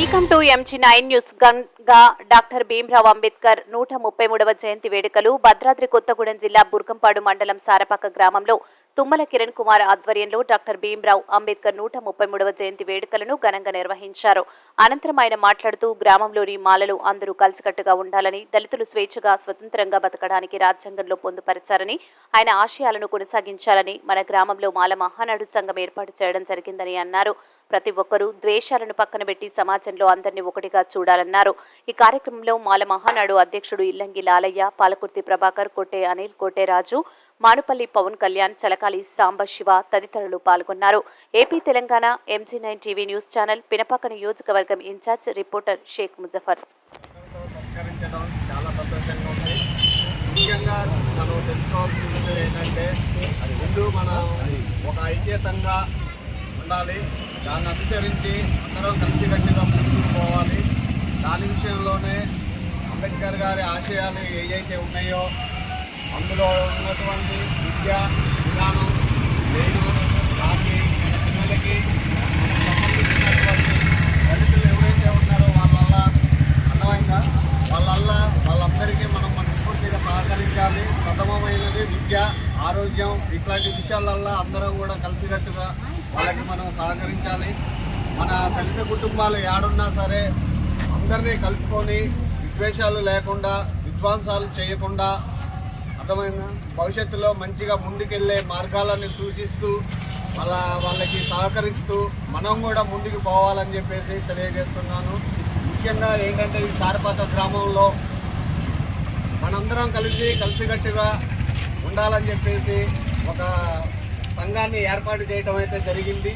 MG nine news Ganga doctor Bhimrao Ambedkar నూట ముప్పై మూడవ జయంతి వేడుకలు భద్రాద్రి కొత్తగూడెం జిల్లా బుర్గంపాడు మండలం సారపాక గ్రామంలో తుమ్మల కిరణ్ కుమార్ ఆధ్వర్యంలో డాక్టర్ భీమ్రావ్ అంబేద్కర్ నూట ముప్పై మూడవ జయంతి వేడుకలను ఘనంగా నిర్వహించారు. అనంతరం ఆయన మాట్లాడుతూ గ్రామంలోని మాలలు అందరూ కలిసికట్టుగా ఉండాలని దళితులు స్వేచ్ఛగా స్వతంత్రంగా బతకడానికి రాజ్యాంగంలో పొందుపరిచారని ఆయన ఆశయాలను కొనసాగించాలని మన గ్రామంలో మాల మహానాడు సంఘం ఏర్పాటు చేయడం జరిగిందని అన్నారు. ప్రతి ఒక్కరూ ద్వేషాలను పక్కన పెట్టి సమాజంలో అందరినీ ఒకటిగా చూడాలన్నారు. ఈ కార్యక్రమంలో మాల మహానాడు అధ్యక్షుడు ఇల్లంగి లాలయ్య పాలకుర్తి ప్రభాకర్ కోటే అనిల్ కోటే రాజు మానుపల్లి పవన్ కళ్యాణ్ చలకాలి సాంబశివ తదితరులు పాల్గొన్నారు. AP Telangana MG nine TV news channel Pinapaka నియోజకవర్గం ఇన్ఛార్జ్ రిపోర్టర్ షేక్ ముజఫర్. చాలా సంతోషంగా ఉంది. ముఖ్యంగా మనం తెలుసుకోవాల్సిన విషయం ఏంటంటే ముందు మనం ఒక ఐక్యతంగా ఉండాలి. దాన్ని అనుసరించి అందరం కలిసికట్టుగా ముందుకు పోవాలి దాని విషయంలోనే అంబేద్కర్ గారి ఆశయాలు ఏవైతే ఉన్నాయో అందులో ఉన్నటువంటి విద్య విధానం నేను నాకు మన పిల్లలకి సంబంధించినటువంటి దళితులు ఎవరైతే ఉన్నారో వాళ్ళ అర్థమైందా? వాళ్ళ వాళ్ళందరికీ మనం మనస్ఫూర్తిగా సహకరించాలి. ప్రథమమైనది విద్య. ఆరోగ్యం ఇట్లాంటి విషయాలల్లో అందరం కూడా కలిసికట్టుగా వాళ్ళకి మనం సహకరించాలి. మన దళిత కుటుంబాలు ఏడున్నా సరే అందరినీ కలుపుకొని విద్వేషాలు లేకుండా విధ్వంసాలు చేయకుండా అర్థమైంది? భవిష్యత్తులో మంచిగా ముందుకెళ్ళే మార్గాలను సూచిస్తూ వాళ్ళ వాళ్ళకి సహకరిస్తూ మనం కూడా ముందుకు పోవాలని చెప్పేసి తెలియజేస్తున్నాను. ముఖ్యంగా ఏంటంటే ఈ సారపాత గ్రామంలో మనందరం కలిసి కలిసికట్టుగా ఉండాలని చెప్పేసి ఒక సంఘాన్ని ఏర్పాటు చేయడం అయితే జరిగింది.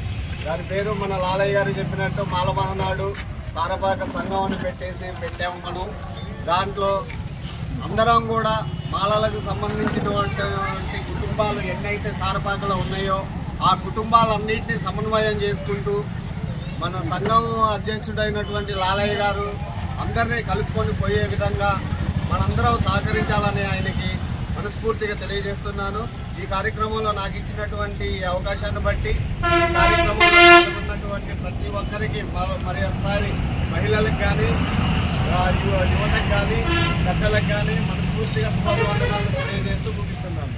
దాని పేరు మన లాలయ్య గారు చెప్పినట్టు మాలమహనాడు సారపాక సంఘం అని పెట్టేసి పెట్టాము మనం. దాంట్లో అందరం కూడా మాలలకు సంబంధించినటువంటి కుటుంబాలు ఎన్నైతే సారపాకలో ఉన్నాయో ఆ కుటుంబాలన్నింటినీ సమన్వయం చేసుకుంటూ మన సంఘం అధ్యక్షుడైనటువంటి లాలయ్య గారు అందరినీ కలుపుకొని పోయే విధంగా మనందరం సహకరించాలని ఆయనకి మనస్ఫూర్తిగా తెలియజేస్తున్నాను. ఈ కార్యక్రమంలో నాకు ఇచ్చినటువంటి అవకాశాన్ని బట్టి ఈ కార్యక్రమంలో పాల్గొన్నటువంటి ప్రతి ఒక్కరికి మరి ఒకసారి మహిళలకు కానీ యువ యువతకు కానీ పెద్దలకు కానీ మనస్ఫూర్తిగా శుభాభివందనాలు తెలియజేస్తూ ముగిస్తున్నాను.